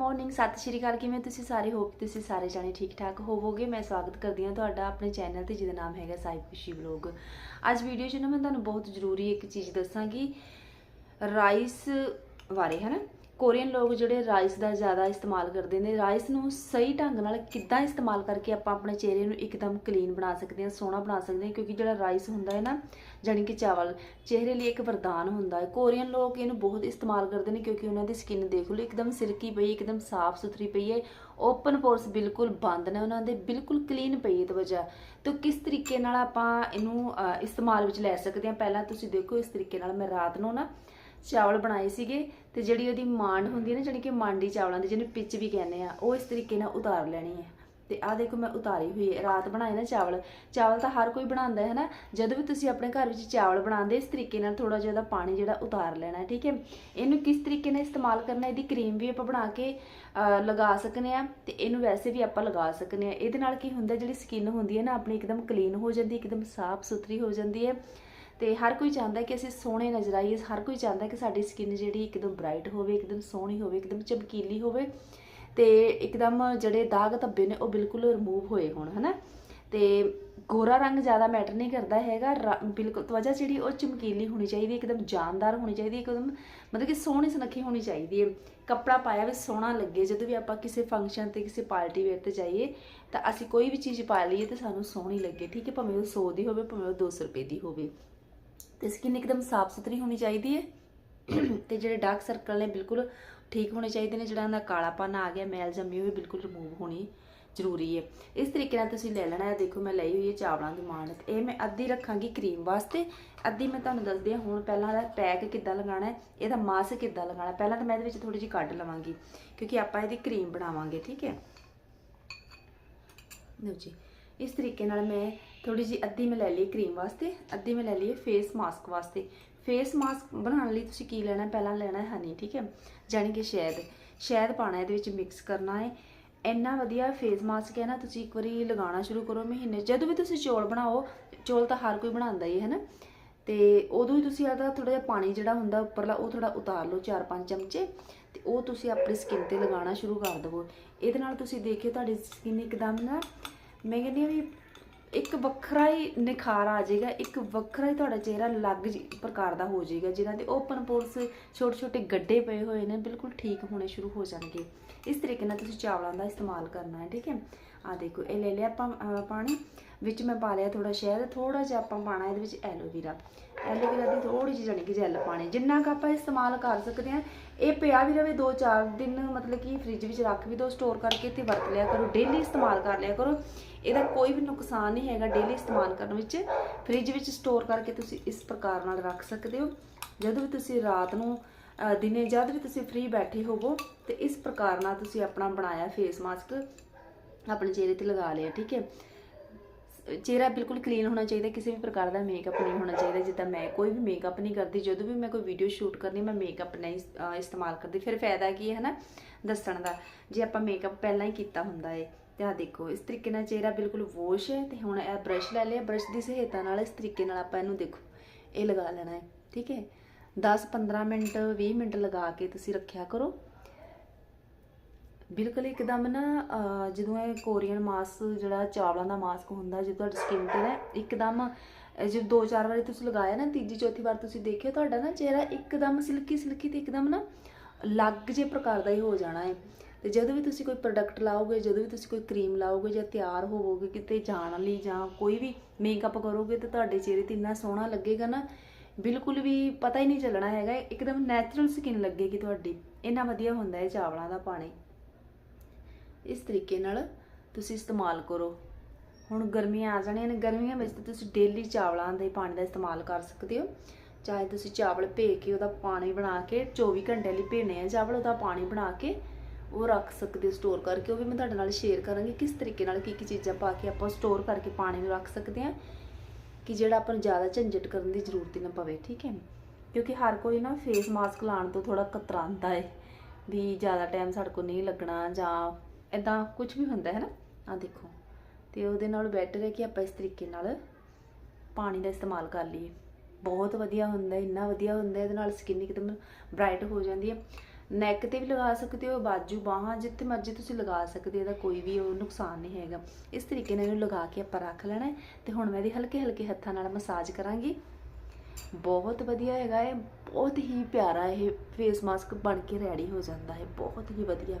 Morning ਸਤਿ ਸ਼੍ਰੀ ਅਕਾਲ, ਕਿਵੇਂ ਤੁਸੀਂ ਸਾਰੇ? ਹੋਪ ਤੁਸੀਂ ਸਾਰੇ ਜਾਣੇ ਠੀਕ ਠਾਕ ਹੋਵੋਗੇ। ਮੈਂ ਸਵਾਗਤ ਕਰਦੀ ਹਾਂ ਤੁਹਾਡਾ ਆਪਣੇ ਚੈਨਲ ਤੇ, ਜਿਹਦਾ ਨਾਮ ਹੈਗਾ ਸਾਹਿਬ ਖੁਸ਼ੀ ਵਲੌਗ ਅੱਜ ਵੀਡੀਓ 'ਚ ਨਾ ਮੈਂ ਤੁਹਾਨੂੰ ਬਹੁਤ ਜ਼ਰੂਰੀ ਇੱਕ ਚੀਜ਼ ਦੱਸਾਂਗੀ ਰਾਈਸ ਬਾਰੇ ਹੈ ਨਾ ਕੋਰੀਅਨ ਲੋਕ ਜਿਹੜੇ ਰਾਈਸ ਦਾ ਜ਼ਿਆਦਾ ਇਸਤੇਮਾਲ ਕਰਦੇ ਨੇ, ਰਾਈਸ ਨੂੰ ਸਹੀ ਢੰਗ ਨਾਲ ਕਿੱਦਾਂ ਇਸਤੇਮਾਲ ਕਰਕੇ ਆਪਾਂ ਆਪਣੇ ਚਿਹਰੇ ਨੂੰ ਇੱਕਦਮ ਕਲੀਨ ਬਣਾ ਸਕਦੇ ਹਾਂ, ਸੋਹਣਾ ਬਣਾ ਸਕਦੇ ਹਾਂ, ਕਿਉਂਕਿ ਜਿਹੜਾ ਰਾਈਸ ਹੁੰਦਾ ਹੈ ਨਾ, ਜਾਣੀ ਕਿ ਚਾਵਲ, ਚਿਹਰੇ ਲਈ ਇੱਕ ਵਰਦਾਨ ਹੁੰਦਾ ਹੈ। ਕੋਰੀਅਨ ਲੋਕ ਇਹਨੂੰ ਬਹੁਤ ਇਸਤੇਮਾਲ ਕਰਦੇ ਨੇ, ਕਿਉਂਕਿ ਉਹਨਾਂ ਦੀ ਸਕਿਨ ਦੇਖ ਲਓ, ਇੱਕਦਮ ਸਿਰਕੀ ਪਈ ਇੱਕਦਮ ਸਾਫ਼ ਸੁਥਰੀ ਪਈ ਹੈ ਓਪਨ ਪੋਰਸ ਬਿਲਕੁਲ ਬੰਦ ਨੇ ਉਹਨਾਂ ਦੇ, ਬਿਲਕੁਲ ਕਲੀਨ ਪਈ ਹੈ ਤਵਜਾ ਤਾਂ ਕਿਸ ਤਰੀਕੇ ਨਾਲ ਆਪਾਂ ਇਹਨੂੰ ਇਸਤੇਮਾਲ ਵਿੱਚ ਲੈ ਸਕਦੇ ਹਾਂ? ਪਹਿਲਾਂ ਤੁਸੀਂ ਦੇਖੋ, ਇਸ ਤਰੀਕੇ ਨਾਲ ਮੈਂ ਰਾਤ ਨੂੰ ਨਾ ਚਾਵਲ ਬਣਾਏ ਸੀਗੇ ਤੇ ਜਿਹੜੀ ਉਹਦੀ ਮਾਂਡ ਹੁੰਦੀ ਹੈ ਨਾ ਜਿਹੜੀ ਕਿ ਮਾਂਡੀ ਚਾਵਲਾਂ ਦੀ, ਜਿਹਨੂੰ ਪਿੱਚ ਵੀ ਕਹਿੰਦੇ ਆ, ਉਹ ਇਸ ਤਰੀਕੇ ਨਾਲ ਉਤਾਰ ਲੈਣੀ ਹੈ। ਤੇ ਆਹ ਦੇਖੋ ਮੈਂ ਉਤਾਰੀ ਹੋਈ ਹੈ, ਰਾਤ ਬਣਾਏ ਨਾ ਚਾਵਲ। ਚਾਵਲ ਤਾਂ ਹਰ ਕੋਈ ਬਣਾਉਂਦਾ ਹੈ ਨਾ, ਜਦੋਂ ਵੀ ਤੁਸੀਂ ਆਪਣੇ ਘਰ ਵਿੱਚ ਚਾਵਲ ਬਣਾਉਂਦੇ, ਇਸ ਤਰੀਕੇ ਨਾਲ ਥੋੜਾ ਜਿਹਾ ਉਹਦਾ ਪਾਣੀ ਜਿਹੜਾ ਉਤਾਰ ਲੈਣਾ ਠੀਕ ਹੈ? ਇਹਨੂੰ ਕਿਸ ਤਰੀਕੇ ਨਾਲ ਇਸਤੇਮਾਲ ਕਰਨਾ ਇਹਦੀ ਕਰੀਮ ਵੀ ਆਪਾਂ ਬਣਾ ਕੇ ਲਗਾ ਸਕਨੇ ਆ ਤੇ ਇਹਨੂੰ ਵੈਸੇ ਵੀ ਆਪਾਂ ਲਗਾ ਸਕਨੇ ਆ। ਇਹਦੇ ਨਾਲ ਕੀ ਹੁੰਦਾ, ਜਿਹੜੀ ਸਕਿਨ ਹੁੰਦੀ ਹੈ ਨਾ, ਆਪਣੀ ਇੱਕਦਮ ਕਲੀਨ ਹੋ ਜਾਂਦੀ, ਇੱਕਦਮ ਸਾਫ਼ ਸੁਥਰੀ ਹੋ ਜਾਂਦੀ ਹੈ। ਤੇ ਹਰ ਕੋਈ ਚਾਹੁੰਦਾ ਕਿ ਅਸੀਂ ਸੋਹਣੇ ਨਜ਼ਰ ਆਈਏ ਹਰ ਕੋਈ ਚਾਹੁੰਦਾ ਕਿ ਸਾਡੀ ਸਕਿਨ ਜਿਹੜੀ ਇੱਕਦਮ ਬ੍ਰਾਈਟ ਹੋਵੇ, ਇੱਕਦਮ ਸੋਹਣੀ ਹੋਵੇ, ਇੱਕਦਮ ਚਮਕੀਲੀ ਹੋਵੇ ਤੇ ਇੱਕਦਮ ਜਿਹੜੇ ਦਾਗ ਧੱਬੇ ਨੇ ਉਹ ਬਿਲਕੁਲ ਰਿਮੂਵ ਹੋਏ ਹੋਣ, ਹਨਾ? ਤੇ ਗੋਰਾ ਰੰਗ ਜ਼ਿਆਦਾ ਮੈਟਰ ਨਹੀਂ ਕਰਦਾ ਹੈਗਾ, ਰ- ਬਿਲਕੁਲ ਤਵਜਾ ਜਿਹੜੀ ਉਹ ਚਮਕੀਲੀ ਹੋਣੀ ਚਾਹੀਦੀ ਹੈ ਇੱਕਦਮ ਜਾਨਦਾਰ ਹੋਣੀ ਚਾਹੀਦੀ ਹੈ ਇੱਕਦਮ ਮਤਲਬ ਕਿ ਸੋਹਣੀ ਸੁਨੱਖੀ ਹੋਣੀ ਚਾਹੀਦੀ ਹੈ। ਕੱਪੜਾ ਪਾਇਆ ਵੀ ਸੋਹਣਾ ਲੱਗੇ, ਜਦੋਂ ਵੀ ਆਪਾਂ ਕਿਸੇ ਫੰਕਸ਼ਨ ਤੇ, ਕਿਸੇ ਪਾਰਟੀ ਵੇਅਰ ਤੇ ਜਾਈਏ, ਤਾਂ ਅਸੀਂ ਕੋਈ ਵੀ ਚੀਜ਼ ਪਾ ਲਈਏ ਤੇ ਸਾਨੂੰ ਸੋਹਣੀ ਲੱਗੇ, ਠੀਕ ਹੈ? ਭਾਵੇਂ ਉਹ 100 ਦੀ ਹੋਵੇ, ਭਾਵੇਂ ਉਹ 200 ਰੁਪਏ ਦੀ ਹੋਵੇ। ਤੇ ਸਕਿਨ ਇੱਕਦਮ ਸਾਫ਼ ਸੁਥਰੀ ਹੋਣੀ ਚਾਹੀਦੀ ਹੈ। ਤੇ ਜਿਹੜੇ ਡਾਰਕ ਸਰਕਲ ਨੇ ਬਿਲਕੁਲ ਠੀਕ ਹੋਣੇ ਚਾਹੀਦੇ ਨੇ, ਜਿਹੜਾ ਇਹਦਾ ਕਾਲਾਪਨ ਆ ਗਿਆ ਮੈਲ ਜੰਮੀ ਹੋਈ ਬਿਲਕੁਲ ਰਿਮੂਵ ਹੋਣੀ ਜ਼ਰੂਰੀ ਹੈ। ਇਸ ਤਰੀਕੇ ਨਾਲ ਤੁਸੀਂ ਲੈ ਲੈਣਾ ਹੈ। ਦੇਖੋ, ਮੈਂ ਲਈ ਹੋਈ ਹੈ ਚਾਵਲਾਂ ਦੀ ਮਾਂਡ। ਇਹ ਮੈਂ ਅੱਧੀ ਰੱਖਾਂਗੀ ਕਰੀਮ ਵਾਸਤੇ। ਅੱਧੀ ਮੈਂ ਤੁਹਾਨੂੰ ਦੱਸਦੀ ਹਾਂ ਹੁਣ ਪਹਿਲਾਂ ਦਾ ਪੈਕ ਕਿੱਦਾਂ ਲਗਾਉਣਾ ਹੈ, ਇਹਦਾ ਮਾਸ ਕਿੱਦਾਂ ਲਗਾਉਣਾ ਪਹਿਲਾਂ ਤਾਂ ਮੈਂ ਇਹਦੇ ਵਿੱਚ ਥੋੜੀ ਜਿਹੀ ਕੱਢ ਲਵਾਂਗੀ, ਕਿਉਂਕਿ ਆਪਾਂ ਇਹਦੀ ਕਰੀਮ ਬਣਾਵਾਂਗੇ, ਠੀਕ ਹੈ। ਲਓ ਜੀ। ਇਸ ਤਰੀਕੇ ਨਾਲ ਮੈਂ ਥੋੜੀ ਜੀ ਅੱਧੀ ਮੈਂ ਲੈ ਲਈ ਕਰੀਮ ਵਾਸਤੇ, ਅੱਧੀ ਮੈਂ ਲੈ ਲਈ ਫੇਸ ਮਾਸਕ ਵਾਸਤੇ। ਫੇਸ ਮਾਸਕ ਬਣਾਉਣ ਲਈ ਤੁਸੀਂ ਕੀ ਲੈਣਾ? ਪਹਿਲਾਂ ਲੈਣਾ ਹੈ ਹਨੀ ਠੀਕ ਹੈ? ਜਾਣੀ ਕਿ ਸ਼ਹਿਦ। ਸ਼ਹਿਦ ਪਾਣਾ ਇਹਦੇ ਵਿੱਚ ਮਿਕਸ ਕਰਨਾ ਹੈ। ਇੰਨਾ ਵਧੀਆ ਫੇਸ ਮਾਸਕ ਹੈ ਨਾ, ਤੁਸੀਂ ਇੱਕ ਵਾਰੀ ਲਗਾਉਣਾ ਸ਼ੁਰੂ ਕਰੋ ਮਹੀਨੇ ਜਦੋਂ ਵੀ ਤੁਸੀਂ ਚੌਲ ਬਣਾਓ, ਚੌਲ ਤਾਂ ਹਰ ਕੋਈ ਬਣਾਉਂਦਾ ਹੀ ਹੈ ਨਾ ਤੇ ਉਦੋਂ ਹੀ ਤੁਸੀਂ ਆਦਾ ਥੋੜਾ ਜਿਹਾ ਪਾਣੀ ਜਿਹੜਾ ਹੁੰਦਾ ਉੱਪਰਲਾ, ਉਹ ਥੋੜਾ ਉਤਾਰ ਲਓ 4-5 ਚਮਚੇ। ਤੇ ਉਹ ਤੁਸੀਂ ਆਪਣੀ ਸਕਿਨ ਤੇ ਲਗਾਉਣਾ ਸ਼ੁਰੂ ਕਰ ਦਿਵੋ। ਇਹਦੇ ਨਾਲ ਤੁਸੀਂ ਦੇਖਿਓ ਤੁਹਾਡੀ ਸਕਿਨ ਇੱਕਦਮ ਨਾ ਮੈਂ ਕਹਿੰਦੀ ਹਾਂ ਵੀ ਇੱਕ ਵੱਖਰਾ ਹੀ ਨਿਖਾਰ ਆ ਜਾਏਗਾ, ਇੱਕ ਵੱਖਰਾ ਹੀ ਤੁਹਾਡਾ ਚਿਹਰਾ ਅਲੱਗ ਜਿਹੀ ਪ੍ਰਕਾਰ ਦਾ ਹੋ ਜਾਏਗਾ, ਜਿਨ੍ਹਾਂ ਦੇ ਓਪਨ ਪੋਰਸ ਛੋਟੇ ਛੋਟੇ ਗੱਡੇ ਪਏ ਹੋਏ ਨੇ, ਬਿਲਕੁਲ ਠੀਕ ਹੋਣੇ ਸ਼ੁਰੂ ਹੋ ਜਾਣਗੇ। ਇਸ ਤਰੀਕੇ ਨਾਲ ਤੁਸੀਂ ਚਾਵਲਾਂ ਦਾ ਇਸਤੇਮਾਲ ਕਰਨਾ ਹੈ, ਠੀਕ ਹੈ? ਆ ਦੇਖੋ, ਇਹ ਲੈ ਲਿਆ ਆਪਾਂ ਪਾਣੀ। ਵਿੱਚ ਮੈਂ ਪਾ ਲਿਆ ਥੋੜਾ ਸ਼ਹਿਦ ਥੋੜਾ ਜਿਹਾ ਆਪਾਂ ਪਾਣਾ ਇਹਦੇ ਵਿੱਚ ਐਲੋਵੀਰਾ। ਐਲੋਵੀਰਾ ਦੀ ਥੋੜੀ ਜਿਹੀ ਜਾਣੀ ਕਿ ਜੈਲ ਪਾਣੀ ਜਿੰਨਾ ਕੁ ਆਪਾਂ ਇਸਤੇਮਾਲ ਕਰ ਸਕਦੇ ਹਾਂ, ਇਹ ਪਿਆ ਵੀ ਰਵੇ 2-4 ਦਿਨ, ਮਤਲਬ ਕਿ ਫ੍ਰਿਜ ਵਿੱਚ ਰੱਖ ਵੀ ਦਿਓ ਸਟੋਰ ਕਰਕੇ ਤੇ ਵਰਤ ਲਿਆ ਕਰੋ। ਡੇਲੀ ਇਸਤੇਮਾਲ ਕਰ ਲਿਆ ਕਰੋ। ਇਹਦਾ ਕੋਈ ਵੀ ਨੁਕਸਾਨ ਨਹੀਂ ਹੈਗਾ ਡੇਲੀ ਇਸਤੇਮਾਲ ਕਰਨ ਵਿੱਚ। ਫ੍ਰਿਜ ਵਿੱਚ ਸਟੋਰ ਕਰਕੇ ਤੁਸੀਂ ਇਸ ਪ੍ਰਕਾਰ ਨਾਲ ਰੱਖ ਸਕਦੇ ਹੋ। ਜਦੋਂ ਵੀ ਤੁਸੀਂ ਰਾਤ ਨੂੰ ਦਿਨੇ ਜਦ ਵੀ ਤੁਸੀਂ ਫ੍ਰੀ ਬੈਠੇ ਹੋਵੋ, ਤੇ ਇਸ ਪ੍ਰਕਾਰ ਨਾਲ ਤੁਸੀਂ ਆਪਣਾ ਬਣਾਇਆ ਫੇਸ ਮਾਸਕ ਆਪਣੇ ਚਿਹਰੇ ਤੇ ਲਗਾ ਲਿਆ ਠੀਕ ਹੈ? ਚਿਹਰਾ ਬਿਲਕੁਲ ਕਲੀਨ ਹੋਣਾ ਚਾਹੀਦਾ ਕਿਸੇ ਵੀ ਪ੍ਰਕਾਰ ਦਾ ਮੇਕਅਪ ਨਹੀਂ ਹੋਣਾ ਚਾਹੀਦਾ ਜਿੱਦਾਂ ਮੈਂ ਕੋਈ ਵੀ ਮੇਕਅਪ ਨਹੀਂ ਕਰਦੀ ਜਦੋਂ ਵੀ ਮੈਂ ਕੋਈ ਵੀਡੀਓ ਸ਼ੂਟ ਕਰਨੀ ਮੈਂ ਮੇਕਅਪ ਨਹੀਂ ਅਹ, ਇਸਤੇਮਾਲ ਕਰਦੀ। ਫਿਰ ਫਾਇਦਾ ਕੀ ਹੈ ਨਾ ਦੱਸਣ ਦਾ ਜੇ ਆਪਾਂ ਮੇਕਅਪ ਪਹਿਲਾਂ ਹੀ ਕੀਤਾ ਹੁੰਦਾ ਹੈ ਤੇ ਆ ਦੇਖੋ ਇਸ ਤਰੀਕੇ ਨਾਲ ਚਿਹਰਾ ਬਿਲਕੁਲ ਵੋਸ਼ ਹੈ ਤੇ ਹੁਣ ਇਹ ਬ੍ਰਸ਼ ਲੈ ਲਿਆ ਬ੍ਰਸ਼ ਦੀ ਸਹਾਇਤਾ ਨਾਲ ਇਸ ਤਰੀਕੇ ਨਾਲ ਆਪਾਂ ਇਹਨੂੰ ਦੇਖੋ ਇਹ ਲਗਾ ਲੈਣਾ ਹੈ ਠੀਕ ਹੈ? 10 15 ਮਿੰਟ 20 ਮਿੰਟ ਲਗਾ ਕੇ ਤੁਸੀਂ ਰੱਖਿਆ ਕਰੋ। ਬਿਲਕੁਲ ਇੱਕਦਮ ਨਾ ਜਦੋਂ ਇਹ ਕੋਰੀਅਨ ਮਾਸਕ ਜਿਹੜਾ ਚਾਵਲਾਂ ਦਾ ਮਾਸਕ ਹੁੰਦਾ, ਜੇ ਤੁਹਾਡੀ ਸਕਿਨ ਤੇ ਨਾ, ਇੱਕਦਮ ਜੇ ਦੋ ਚਾਰ ਵਾਰੀ ਤੁਸੀਂ ਲਗਾਇਆ ਨਾ, ਤੀਜੀ, ਚੌਥੀ ਵਾਰ ਤੁਸੀਂ ਦੇਖਿਓ ਤੁਹਾਡਾ ਨਾ ਚਿਹਰਾ ਇੱਕਦਮ ਸਿਲਕੀ ਸਿਲਕੀ ਤੇ ਇੱਕਦਮ ਨਾ ਅਲੱਗ ਜੇ ਪ੍ਰਕਾਰ ਦਾ ਹੀ ਹੋ ਜਾਣਾ ਹੈ। ਤੇ ਜਦੋਂ ਵੀ ਤੁਸੀਂ ਕੋਈ ਪ੍ਰੋਡਕਟ ਲਾਓਗੇ, ਜਦੋਂ ਵੀ ਤੁਸੀਂ ਕੋਈ ਕਰੀਮ ਲਾਓਗੇ ਜਾਂ ਤਿਆਰ ਹੋਵੋਗੇ ਕਿਤੇ ਜਾਣ ਲਈ ਜਾਂ ਕੋਈ ਵੀ ਮੇਕਅਪ ਕਰੋਗੇ, ਤੇ ਤੁਹਾਡੇ ਚਿਹਰੇ ਤੇ ਇੰਨਾ ਸੋਹਣਾ ਲੱਗੇਗਾ ਨਾ, ਬਿਲਕੁਲ ਵੀ ਪਤਾ ਹੀ ਨਹੀਂ ਚੱਲਣਾ ਹੈਗਾ ਇੱਕਦਮ ਨੈਚੁਰਲ ਸਕਿਨ ਲੱਗੇਗੀ ਤੁਹਾਡੀ। ਇੰਨਾ ਵਧੀਆ ਹੁੰਦਾ ਹੈ ਚਾਵਲਾਂ ਦਾ ਪਾਣੀ। ਇਸ ਤਰੀਕੇ ਨਾਲ ਤੁਸੀਂ ਇਸਤੇਮਾਲ ਕਰੋ। ਹੁਣ ਗਰਮੀਆਂ ਆ ਜਾਣੀਆਂ ਨੇ, ਗਰਮੀਆਂ ਵਿੱਚ ਤਾਂ ਤੁਸੀਂ ਡੇਲੀ ਚਾਵਲਾਂ ਦੇ ਪਾਣੀ ਦਾ ਇਸਤੇਮਾਲ ਕਰ ਸਕਦੇ ਹੋ। ਚਾਹੇ ਤੁਸੀਂ ਚਾਵਲ ਭੇ ਕੇ ਉਹਦਾ ਪਾਣੀ ਬਣਾ ਕੇ 24 ਘੰਟੇ ਲਈ ਭੇਣੇ ਆ ਚਾਵਲ ਉਹਦਾ ਪਾਣੀ ਬਣਾ ਕੇ ਉਹ ਰੱਖ ਸਕਦੇ ਹੋ ਸਟੋਰ ਕਰਕੇ। ਉਹ ਵੀ ਮੈਂ ਤੁਹਾਡੇ ਨਾਲ ਸ਼ੇਅਰ ਕਰਾਂਗੀ ਕਿਸ ਤਰੀਕੇ ਨਾਲ ਕੀ ਕੀ ਚੀਜ਼ਾਂ ਪਾ ਕੇ ਆਪਾਂ ਸਟੋਰ ਕਰਕੇ ਪਾਣੀ ਨੂੰ ਰੱਖ ਸਕਦੇ ਹਾਂ, ਕਿ ਜਿਹੜਾ ਆਪਾਂ ਨੂੰ ਜ਼ਿਆਦਾ ਝੰਜਟ ਕਰਨ ਦੀ ਜ਼ਰੂਰਤ ਹੀ ਨਾ ਪਵੇ, ਠੀਕ ਹੈ? ਕਿਉਂਕਿ ਹਰ ਕੋਈ ਨਾ ਫੇਸ ਮਾਸਕ ਲਾਉਣ ਤੋਂ ਥੋੜਾ ਕਤਰਾਂਦਾ ਹੈ ਵੀ ਜ਼ਿਆਦਾ ਟਾਈਮ ਸਾਡੇ ਕੋਲ ਨਹੀਂ ਲੱਗਣਾ ਜਾਂ ਇਦਾਂ ਕੁਝ ਵੀ ਹੁੰਦਾ ਹੈ ਨਾ ਆ ਦੇਖੋ। ਤੇ ਉਹਦੇ ਨਾਲ ਬੈਟਰ ਹੈ ਕਿ ਆਪਾਂ ਇਸ ਤਰੀਕੇ ਨਾਲ ਪਾਣੀ ਦਾ ਇਸਤੇਮਾਲ ਕਰ ਲਈਏ। ਬਹੁਤ ਵਧੀਆ ਹੁੰਦਾ, ਇੰਨਾ ਵਧੀਆ ਹੁੰਦਾ, ਇਹਦੇ ਨਾਲ ਸਕਿਨ ਇੱਕਦਮ ਬ੍ਰਾਈਟ ਹੋ ਜਾਂਦੀ ਹੈ। ਨੈਕ ਤੇ ਵੀ ਲਗਾ ਸਕਦੇ ਹੋ, ਬਾਜੂ, ਬਾਹਾਂ, ਜਿੱਥੇ ਮਰਜ਼ੀ ਤੁਸੀਂ ਲਗਾ ਸਕਦੇ ਹੋ, ਇਹਦਾ ਕੋਈ ਵੀ ਉਹ ਨੁਕਸਾਨ ਨਹੀਂ ਹੈਗਾ। ਇਸ ਤਰੀਕੇ ਨਾਲ ਇਹਨੂੰ ਲਗਾ ਕੇ ਆਪਾਂ ਰੱਖ ਲੈਣਾ ਹੈ ਤੇ ਹੁਣ ਮੈਂ ਇਹਦੀ ਹਲਕੇ ਹਲਕੇ ਹੱਥਾਂ ਨਾਲ ਮਸਾਜ ਕਰਾਂਗੀ। ਬਹੁਤ ਵਧੀਆ ਹੈਗਾ ਇਹ, ਬਹੁਤ ਹੀ ਪਿਆਰਾ ਇਹ ਫੇਸ ਮਾਸਕ ਬਣ ਕੇ ਰੈਡੀ ਹੋ ਜਾਂਦਾ ਹੈ, ਬਹੁਤ ਹੀ ਵਧੀਆ।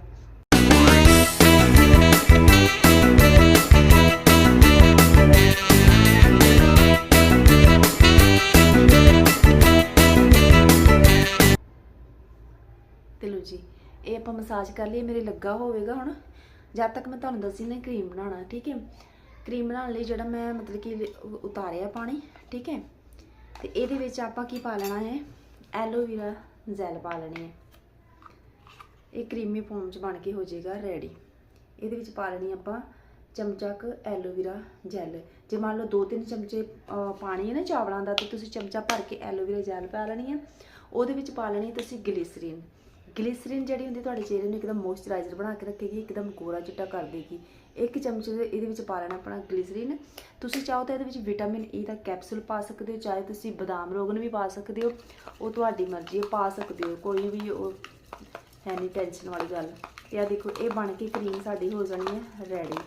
ਆਪਾਂ ਮਸਾਜ ਕਰ ਲਈਏ ਮੇਰੇ ਲੱਗਾ ਹੋਵੇਗਾ ਹੁਣ। ਜਦ ਤੱਕ ਮੈਂ ਤੁਹਾਨੂੰ ਦੱਸੀ ਨਾ ਕਰੀਮ ਬਣਾਉਣਾ ਠੀਕ ਹੈ? ਕਰੀਮ ਬਣਾਉਣ ਲਈ ਜਿਹੜਾ ਮੈਂ ਮਤਲਬ ਕਿ ਉਤਾਰਿਆ ਪਾਣੀ ਠੀਕ ਹੈ? ਤੇ ਇਹਦੇ ਵਿੱਚ ਆਪਾਂ ਕੀ ਪਾ ਲੈਣਾ ਹੈ? ਐਲੋਵੇਰਾ ਜੈਲ ਪਾ ਲੈਣੀ ਹੈ। ਇਹ ਕਰੀਮੀ ਫੋਮ ਚ ਬਣ ਕੇ ਹੋ ਜਾਏਗਾ ਰੈਡੀ ਇਹਦੇ ਵਿੱਚ ਪਾ ਲੈਣੀ ਆਪਾਂ ਚਮਚਾ ਕ ਐਲੋਵੇਰਾ ਜੈਲ ਜੇ ਮੰਨ ਲਓ 2-3 ਚਮਚੇ ਅਹ, ਪਾਣੀ ਹੈ ਨਾ ਚਾਵਲਾਂ ਦਾ ਤੇ ਤੁਸੀਂ ਚਮਚਾ ਭਰ ਕੇ ਐਲੋਵੇਰਾ ਜੈਲ ਪਾ ਲੈਣੀ ਹੈ। ਉਹਦੇ ਵਿੱਚ ਪਾ ਲੈਣੀ ਤੁਸੀਂ ਗਲਿਸਰੀਨ ਗਲਿਸਰੀਨ ਜਿਹੜੀ ਹੁੰਦੀ ਤੁਹਾਡੇ ਚਿਹਰੇ ਨੂੰ ਇੱਕਦਮ ਮੋਇਸਚਰਾਈਜ਼ਰ ਬਣਾ ਕੇ ਰੱਖੇਗੀ, ਇੱਕਦਮ ਗੋਰਾ ਚਿੱਟਾ ਕਰ ਦੇਗੀ। ਇੱਕ ਚਮਚ ਇਹਦੇ ਵਿੱਚ ਪਾ ਲੈਣਾ ਆਪਣਾ ਗਲਿਸਰੀਨ। ਤੁਸੀਂ ਚਾਹੋ ਤਾਂ ਇਹਦੇ ਵਿੱਚ ਵਿਟਾਮਿਨ ਈ e ਦਾ ਕੈਪਸੂਲ ਪਾ ਸਕਦੇ ਹੋ, ਚਾਹੇ ਤੁਸੀਂ ਬਦਾਮ ਰੋਗਨ ਵੀ ਪਾ ਸਕਦੇ ਹੋ, ਉਹ ਤੁਹਾਡੀ ਮਰਜ਼ੀ ਹੈ, ਪਾ ਸਕਦੇ ਹੋ, ਕੋਈ ਵੀ ਉਹ ਹੈ ਨਹੀਂ ਟੈਨਸ਼ਨ ਵਾਲੀ ਗੱਲ। ਇਹ ਦੇਖੋ, ਇਹ ਬਣ ਕੇ ਕਰੀਮ ਸਾਡੀ ਹੋ ਜਾਣੀ ਹੈ ਰੈਡੀ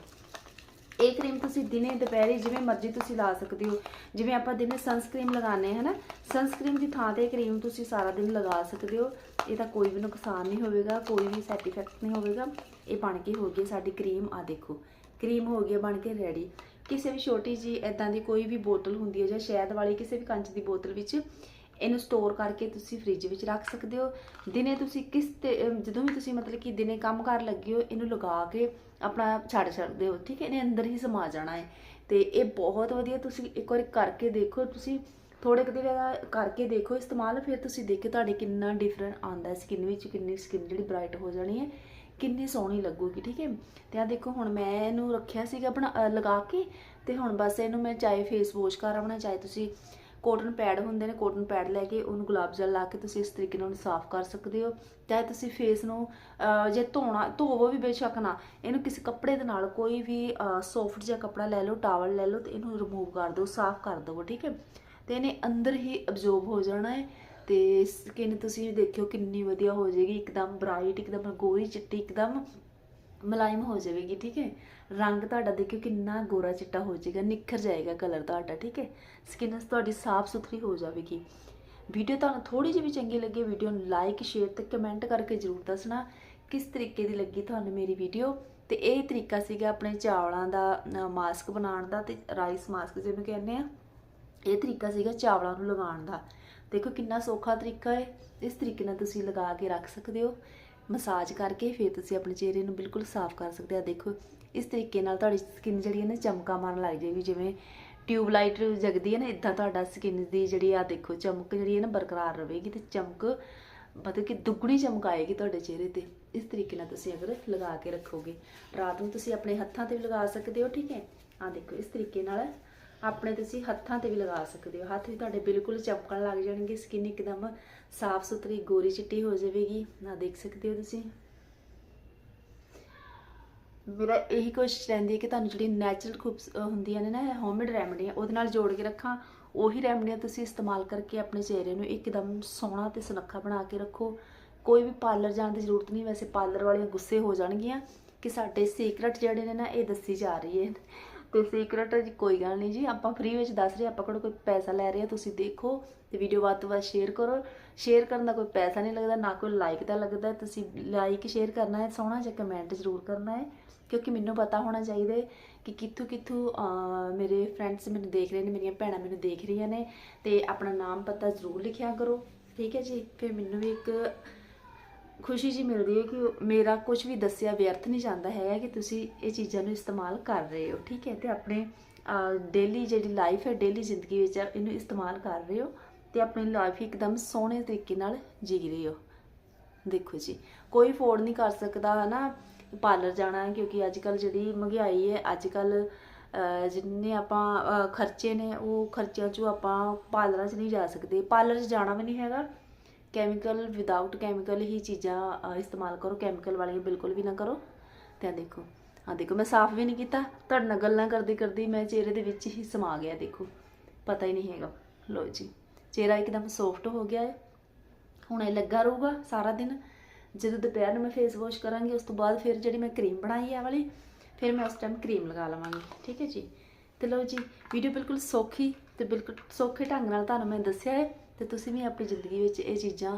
ਇਹ ਕਰੀਮ ਤੁਸੀਂ ਦਿਨੇ, ਦੁਪਹਿਰੇ ਜਿਵੇਂ ਮਰਜ਼ੀ ਤੁਸੀਂ ਲਾ ਸਕਦੇ ਹੋ। ਜਿਵੇਂ ਆਪਾਂ ਦਿਨੇ ਸਨਸਕ੍ਰੀਮ ਲਗਾਉਂਦੇ ਹਾਂ ਨਾ? ਸਨਸਕ੍ਰੀਮ ਦੀ ਥਾਂ ਤੇ ਕਰੀਮ ਤੁਸੀਂ ਸਾਰਾ ਦਿਨ ਲਗਾ ਸਕਦੇ ਹੋ। ਇਹਦਾ ਕੋਈ ਵੀ ਨੁਕਸਾਨ ਨਹੀਂ ਹੋਵੇਗਾ, ਕੋਈ ਵੀ ਸਾਈਡ ਇਫੈਕਟ ਨਹੀਂ ਹੋਵੇਗਾ। ਇਹ ਬਣ ਕੇ ਹੋ ਗਈ ਸਾਡੀ ਕਰੀਮ ਆ ਦੇਖੋ। ਕਰੀਮ ਹੋ ਗਈ ਹੈ ਬਣ ਕੇ ਰੈਡੀ ਕਿਸੇ ਵੀ ਛੋਟੀ ਜੀ ਐਦਾਂ ਦੀ ਕੋਈ ਵੀ ਬੋਤਲ ਹੁੰਦੀ ਹੈ ਜਾਂ ਸ਼ਹਿਦ ਵਾਲੀ ਕਿਸੇ ਵੀ ਕੰਚ ਦੀ ਬੋਤਲ ਵਿੱਚ, ਇਹਨੂੰ ਸਟੋਰ ਕਰਕੇ ਤੁਸੀਂ ਫ੍ਰਿਜ ਵਿੱਚ ਰੱਖ ਸਕਦੇ ਹੋ। ਦਿਨੇ ਤੁਸੀਂ ਕਿਸ ਤੇ ਜਦੋਂ ਵੀ ਤੁਸੀਂ ਮਤਲਬ ਕਿ ਦਿਨੇ ਕੰਮ ਕਰ ਲੱਗੇ ਹੋ, ਇਹਨੂੰ ਲਗਾ ਕੇ ਆਪਣਾ ਛੱਡ ਸਕਦੇ ਹੋ, ਠੀਕ ਹੈ, ਇਹਨੇ ਅੰਦਰ ਹੀ ਸਮਾ ਜਾਣਾ ਹੈ। ਤੇ ਇਹ ਬਹੁਤ ਵਧੀਆ ਤੁਸੀਂ ਇੱਕ ਵਾਰੀ ਕਰਕੇ ਦੇਖੋ, ਤੁਸੀਂ ਥੋੜੇ ਕਦੇ ਕਰਕੇ ਦੇਖੋ ਇਸਤੇਮਾਲ, ਫਿਰ ਤੁਸੀਂ ਦੇਖੋ ਤੁਹਾਡੇ ਕਿੰਨਾ ਡਿਫਰੈਂਟ ਆਉਂਦਾ ਸਕਿਨ ਵਿੱਚ ਕਿੰਨੀ ਸਕਿਨ ਜਿਹੜੀ ਬ੍ਰਾਈਟ ਹੋ ਜਾਣੀ ਹੈ, ਕਿੰਨੀ ਸੋਹਣੀ ਲੱਗੂਗੀ, ਠੀਕ ਹੈ। ਤੇ ਆ ਦੇਖੋ, ਹੁਣ ਮੈਂ ਇਹਨੂੰ ਰੱਖਿਆ ਸੀਗਾ ਆਪਣਾ ਲਗਾ ਕੇ, ਤੇ ਹੁਣ ਬਸ ਇਹਨੂੰ ਮੈਂ ਚਾਹੇ ਫੇਸ ਵਾਸ਼ ਕਰ ਆਪਣਾ ਚਾਹੇ ਤੁਸੀਂ ਕੋਟਨ ਪੈਡ ਹੁੰਦੇ ਨੇ ਕੋਟਨ ਪੈਡ ਲੈ ਕੇ ਉਹਨੂੰ ਗੁਲਾਬ ਜਲ ਲਾ ਕੇ ਤੁਸੀਂ ਇਸ ਤਰੀਕੇ ਨਾਲ ਉਹਨੂੰ ਸਾਫ਼ ਕਰ ਸਕਦੇ ਹੋ। ਚਾਹੇ ਤੁਸੀਂ ਫੇਸ ਨੂੰ ਜੇ ਧੋਣਾ, ਧੋਵੋ ਵੀ ਬੇਸ਼ੱਕ ਨਾ, ਇਹਨੂੰ ਕਿਸੇ ਕੱਪੜੇ ਦੇ ਨਾਲ ਕੋਈ ਵੀ ਸੌਫਟ ਜਿਹਾ ਕੱਪੜਾ ਲੈ ਲਓ ਟਾਵਲ ਲੈ ਲਓ ਤੇ ਇਹਨੂੰ ਰਿਮੂਵ ਕਰ ਦਿਓ, ਸਾਫ਼ ਕਰ ਦਿਓ, ਠੀਕ ਹੈ। ਤੇ ਇਹਨੇ ਅੰਦਰ ਹੀ ਅਬਜ਼ੋਰਬ ਹੋ ਜਾਣਾ ਹੈ ਤੇ ਸਕਿਨ ਤੁਸੀਂ ਦੇਖਿਓ ਕਿੰਨੀ ਵਧੀਆ ਹੋ ਜਾਏਗੀ, ਇੱਕਦਮ ਬ੍ਰਾਈਟ ਇੱਕਦਮ ਗੋਰੀ ਚਿੱਟੀ, ਇੱਕਦਮ ਮਲਾਇਮ ਹੋ ਜਾਵੇਗੀ, ਠੀਕ ਹੈ। ਰੰਗ ਤੁਹਾਡਾ ਦੇਖਿਓ ਕਿੰਨਾ ਗੋਰਾ ਚਿੱਟਾ ਹੋ ਜਾਏਗਾ, ਨਿੱਖਰ ਜਾਏਗਾ ਕਲਰ ਤੁਹਾਡਾ, ਠੀਕ ਹੈ? ਸਕਿਨ ਤੁਹਾਡੀ ਸਾਫ਼ ਸੁਥਰੀ ਹੋ ਜਾਵੇਗੀ। ਵੀਡੀਓ ਤੁਹਾਨੂੰ ਥੋੜੀ ਜਿਹੀ ਵੀ ਚੰਗੀ ਲੱਗੇ ਵੀਡੀਓ ਨੂੰ ਲਾਈਕ ਸ਼ੇਅਰ ਤੇ ਕਮੈਂਟ ਕਰਕੇ ਜਰੂਰ ਦੱਸਣਾ ਕਿਸ ਤਰੀਕੇ ਦੀ ਲੱਗੀ ਤੁਹਾਨੂੰ ਮੇਰੀ ਵੀਡੀਓ ਤੇ ਇਹ ਤਰੀਕਾ ਸੀਗਾ ਆਪਣੇ ਚਾਵਲਾਂ ਦਾ ਮਾਸਕ ਬਣਾਉਣ ਦਾ ਤੇ ਰਾਈਸ ਮਾਸਕ ਜਿਹਨੂੰ ਕਹਿੰਦੇ ਆ, ਇਹ ਤਰੀਕਾ ਸੀਗਾ ਚਾਵਲਾਂ ਨੂੰ ਲਗਾਉਣ ਦਾ। ਦੇਖੋ ਕਿੰਨਾ ਸੌਖਾ ਤਰੀਕਾ ਹੈ, ਇਸ ਤਰੀਕੇ ਨਾਲ ਤੁਸੀਂ ਲਗਾ ਕੇ ਰੱਖ ਸਕਦੇ ਹੋ। ਮਸਾਜ ਕਰਕੇ ਫਿਰ ਤੁਸੀਂ ਆਪਣੇ ਚਿਹਰੇ ਨੂੰ ਬਿਲਕੁਲ ਸਾਫ਼ ਕਰ ਸਕਦੇ ਆ। ਦੇਖੋ ਇਸ ਤਰੀਕੇ ਨਾਲ ਤੁਹਾਡੀ ਸਕਿਨ ਜਿਹੜੀ ਹੈ ਨਾ ਚਮਕਾ ਮਾਰਨ ਲੱਗ ਜਾਏਗੀ, ਜਿਵੇਂ ਟਿਊਬਲਾਈਟ ਜਗਦੀ ਹੈ ਨਾ ਇਦਾਂ ਤੁਹਾਡਾ ਸਕਿਨ ਦੀ ਜਿਹੜੀ ਆ ਦੇਖੋ, ਚਮਕ ਜਿਹੜੀ ਹੈ ਨਾ ਬਰਕਰਾਰ ਰਹੇਗੀ ਤੇ ਚਮਕ ਮਤਲਬ ਕਿ ਦੁੱਗਣੀ ਚਮਕ ਆਏਗੀ ਤੁਹਾਡੇ ਚਿਹਰੇ ਤੇ। ਇਸ ਤਰੀਕੇ ਨਾਲ ਤੁਸੀਂ ਅਗਰ ਲਗਾ ਕੇ ਰੱਖੋਗੇ। ਰਾਤ ਨੂੰ ਤੁਸੀਂ ਆਪਣੇ ਹੱਥਾਂ ਤੇ ਵੀ ਲਗਾ ਸਕਦੇ ਹੋ, ਠੀਕ ਹੈ? ਆ ਦੇਖੋ, ਇਸ ਤਰੀਕੇ ਨਾਲ ਆਪਣੇ ਤੁਸੀਂ ਹੱਥਾਂ ਤੇ ਵੀ ਲਗਾ ਸਕਦੇ ਹੋ। ਹੱਥ ਵੀ ਤੁਹਾਡੇ ਬਿਲਕੁਲ ਚਮਕਣ ਲੱਗ ਜਾਣਗੇ ਸਕਿਨ ਇੱਕਦਮ ਸਾਫ਼ ਸੁਥਰੀ ਗੋਰੀ ਚਿੱਟੀ ਹੋ ਜਾਵੇਗੀ। ਨਾ ਦੇਖ ਸਕਦੇ ਹੋ ਤੁਸੀਂ। ਮੇਰਾ ਇਹੀ ਕੋਸ਼ਿਸ਼ ਰਹਿੰਦੀ ਹੈ ਕਿ ਤੁਹਾਨੂੰ ਜਿਹੜੀ ਨੈਚੁਰਲ ਖੂਬਸ ਹੁੰਦੀਆਂ ਨੇ ਨਾ ਹੋਮਮੇਡ ਰੈਮਡੀਆਂ ਉਹਦੇ ਨਾਲ ਜੋੜ ਕੇ ਰੱਖਾਂ। ਉਹੀ ਰੈਮਡੀਆਂ ਤੁਸੀਂ ਇਸਤੇਮਾਲ ਕਰਕੇ ਆਪਣੇ ਚਿਹਰੇ ਨੂੰ ਇੱਕਦਮ ਸੋਹਣਾ ਤੇ ਸੁਨੱਖਾ ਬਣਾ ਕੇ ਰੱਖੋ। ਕੋਈ ਵੀ ਪਾਰਲਰ ਜਾਣ ਦੀ ਜ਼ਰੂਰਤ ਨਹੀਂ, ਵੈਸੇ ਪਾਰਲਰ ਵਾਲੀਆਂ ਗੁੱਸੇ ਹੋ ਜਾਣਗੀਆਂ ਕਿ ਸਾਡੇ ਸੀਕ੍ਰੇਟ ਜਿਹੜੇ ਨੇ ਨਾ, ਇਹ ਦੱਸੀ ਜਾ ਰਹੀ ਹੈ। ਤੇ ਸੀਕ੍ਰੇਟ ਜੀ ਕੋਈ ਗੱਲ ਨਹੀਂ ਜੀ, ਆਪਾਂ ਫ੍ਰੀ ਵਿੱਚ ਦੱਸ ਰਹੇ ਆਪਾਂ ਕੋਲ ਕੋਈ ਪੈਸਾ ਲੈ ਰਹੇ ਹਾਂ, ਤੁਸੀਂ ਦੇਖੋ ਤੇ ਵੀਡੀਓ ਵੱਧ ਤੋਂ ਵੱਧ ਸ਼ੇਅਰ ਕਰੋ। ਸ਼ੇਅਰ ਕਰਨ ਦਾ ਕੋਈ ਪੈਸਾ ਨਹੀਂ ਲੱਗਦਾ, ਨਾ ਕੋਈ ਲਾਈਕ ਦਾ ਲੱਗਦਾ। ਤੁਸੀਂ ਲਾਈਕ ਸ਼ੇਅਰ ਕਰਨਾ ਹੈ, ਸੋਹਣਾ ਜਿਹਾ ਕਮੈਂਟ ਜ਼ਰੂਰ ਕਰਨਾ ਹੈ। ਕਿਉਂਕਿ ਮੈਨੂੰ ਪਤਾ ਹੋਣਾ ਚਾਹੀਦਾ ਕਿ ਕਿੱਥੋਂ ਕਿੱਥੋਂ ਮੇਰੇ ਫਰੈਂਡਸ ਮੈਨੂੰ ਦੇਖ ਰਹੇ ਨੇ, ਮੇਰੀਆਂ ਭੈਣਾਂ ਮੈਨੂੰ ਦੇਖ ਰਹੀਆਂ ਨੇ ਤੇ ਆਪਣਾ ਨਾਮ ਪਤਾ ਜ਼ਰੂਰ ਲਿਖਿਆ ਕਰੋ, ਠੀਕ ਹੈ ਜੀ? ਫਿਰ ਮੈਨੂੰ ਵੀ ਇੱਕ ਖੁਸ਼ੀ ਜੀ ਮਿਲਦੀ ਹੈ ਕਿ ਮੇਰਾ ਕੁਝ ਵੀ ਦੱਸਿਆ ਵਿਅਰਥ ਨਹੀਂ ਜਾਂਦਾ ਹੈਗਾ ਕਿ ਤੁਸੀਂ ਇਹ ਚੀਜ਼ਾਂ ਨੂੰ ਇਸਤੇਮਾਲ ਕਰ ਰਹੇ ਹੋ, ਠੀਕ ਹੈ? ਤੇ ਆਪਣੇ ਡੇਲੀ ਜਿਹੜੀ ਲਾਈਫ ਹੈ ਡੇਲੀ ਜ਼ਿੰਦਗੀ ਵਿੱਚ ਇਹਨੂੰ ਇਸਤੇਮਾਲ ਕਰ ਰਹੇ ਹੋ ਤੇ ਆਪਣੀ ਲਾਈਫ ਇੱਕਦਮ ਸੋਹਣੇ ਤਰੀਕੇ ਨਾਲ ਜੀ ਰਹੇ ਹੋ। ਦੇਖੋ ਜੀ, ਕੋਈ ਅਫੋਰਡ ਨਹੀਂ ਕਰ ਸਕਦਾ, ਹਨਾ? ਪਾਰਲਰ ਜਾਣਾ ਕਿਉਂਕਿ ਅੱਜ ਕੱਲ ਜਿਹੜੀ ਮਹਿੰਗਾਈ ਹੈ ਅੱਜ ਕੱਲ ਜਿੰਨੇ ਆਪਾਂ ਖਰਚੇ ਨੇ, ਉਹ ਖਰਚਿਆਂ 'ਚੋਂ ਆਪਾਂ ਪਾਰਲਰਾਂ 'ਚ ਨਹੀਂ ਜਾ ਸਕਦੇ। ਪਾਰਲਰ 'ਚ ਜਾਣਾ ਵੀ ਨਹੀਂ ਹੈਗਾ। ਕੈਮੀਕਲ ਵਿਦਆਊਟ ਕੈਮੀਕਲ ਹੀ ਚੀਜ਼ਾਂ ਇਸਤੇਮਾਲ ਕਰੋ। ਕੈਮੀਕਲ ਵਾਲੀਆਂ ਬਿਲਕੁਲ ਵੀ ਨਾ ਕਰੋ। ਤੇ ਆ ਦੇਖੋ। ਆ ਦੇਖੋ, ਮੈਂ ਸਾਫ਼ ਵੀ ਨਹੀਂ ਕੀਤਾ। ਤੁਹਾਡੇ ਨਾਲ ਗੱਲਾਂ ਕਰਦੀ ਕਰਦੀ ਮੈਂ ਚਿਹਰੇ ਦੇ ਵਿੱਚ ਹੀ ਸਮਾ ਗਿਆ, ਦੇਖੋ। ਪਤਾ ਹੀ ਨਹੀਂ ਹੈਗਾ। ਲੋ ਜੀ। ਚਿਹਰਾ ਇੱਕਦਮ ਸੌਫਟ ਹੋ ਗਿਆ ਹੈ। ਹੁਣ ਇਹ ਲੱਗਾ ਰਹੂਗਾ ਸਾਰਾ ਦਿਨ। ਜਦੋਂ ਦੁਪਹਿਰ ਨੂੰ ਮੈਂ ਫੇਸ ਵਾਸ਼ ਕਰਾਂਗੀ, ਉਸ ਤੋਂ ਬਾਅਦ ਫਿਰ ਜਿਹੜੀ ਮੈਂ ਕਰੀਮ ਬਣਾਈ ਹੈ ਵਾਲੀ, ਫਿਰ ਮੈਂ ਉਸ ਟਾਈਮ ਕਰੀਮ ਲਗਾ ਲਵਾਂਗੀ, ਠੀਕ ਹੈ ਜੀ? ਤੇ ਲਓ ਜੀ ਵੀਡੀਓ ਬਿਲਕੁਲ ਸੌਖੀ ਤੇ ਬਿਲਕੁਲ ਸੌਖੇ ਢੰਗ ਨਾਲ ਤੁਹਾਨੂੰ ਮੈਂ ਦੱਸਿਆ ਹੈ ਤੇ ਤੁਸੀਂ ਵੀ ਆਪਣੀ ਜ਼ਿੰਦਗੀ ਵਿੱਚ ਇਹ ਚੀਜ਼ਾਂ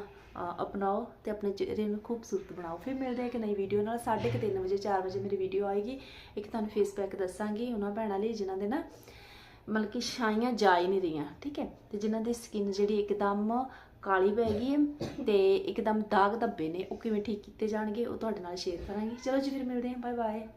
ਅਪਣਾਓ ਤੇ ਆਪਣੇ ਚਿਹਰੇ ਨੂੰ ਖੂਬਸੂਰਤ ਬਣਾਓ। ਫਿਰ ਮਿਲਦੇ ਹਾਂ ਇੱਕ ਨਈ ਵੀਡੀਓ ਨਾਲ 3:30 ਵਜੇ 4 ਵਜੇ ਮੇਰੀ ਵੀਡੀਓ ਆਏਗੀ। ਇੱਕ ਤੁਹਾਨੂੰ ਫੇਸ ਪੈਕ ਦੱਸਾਂਗੀ, ਉਹਨਾਂ ਭੈਣਾਂ ਲਈ ਜਿਨ੍ਹਾਂ ਦੇ ਨਾ ਮਤਲਬ ਕਿ ਛਾਈਆਂ ਜਾ ਹੀ ਨਹੀਂ ਰਹੀਆਂ, ਠੀਕ ਹੈ? ਤੇ ਜਿਨ੍ਹਾਂ ਦੀ ਸਕਿਨ ਜਿਹੜੀ ਇੱਕਦਮ ਕਾਲੀ ਪੈ ਗਈ ਹੈ ਤੇ ਇੱਕਦਮ ਦਾਗ ਧੱਬੇ ਨੇ, ਉਹ ਕਿਵੇਂ ਠੀਕ ਕੀਤੇ ਜਾਣਗੇ, ਉਹ ਤੁਹਾਡੇ ਨਾਲ ਸ਼ੇਅਰ ਕਰਾਂਗੀ। ਚਲੋ ਜੀ, ਫਿਰ ਮਿਲਦੇ ਹਾਂ ਬਾਏ ਬਾਏ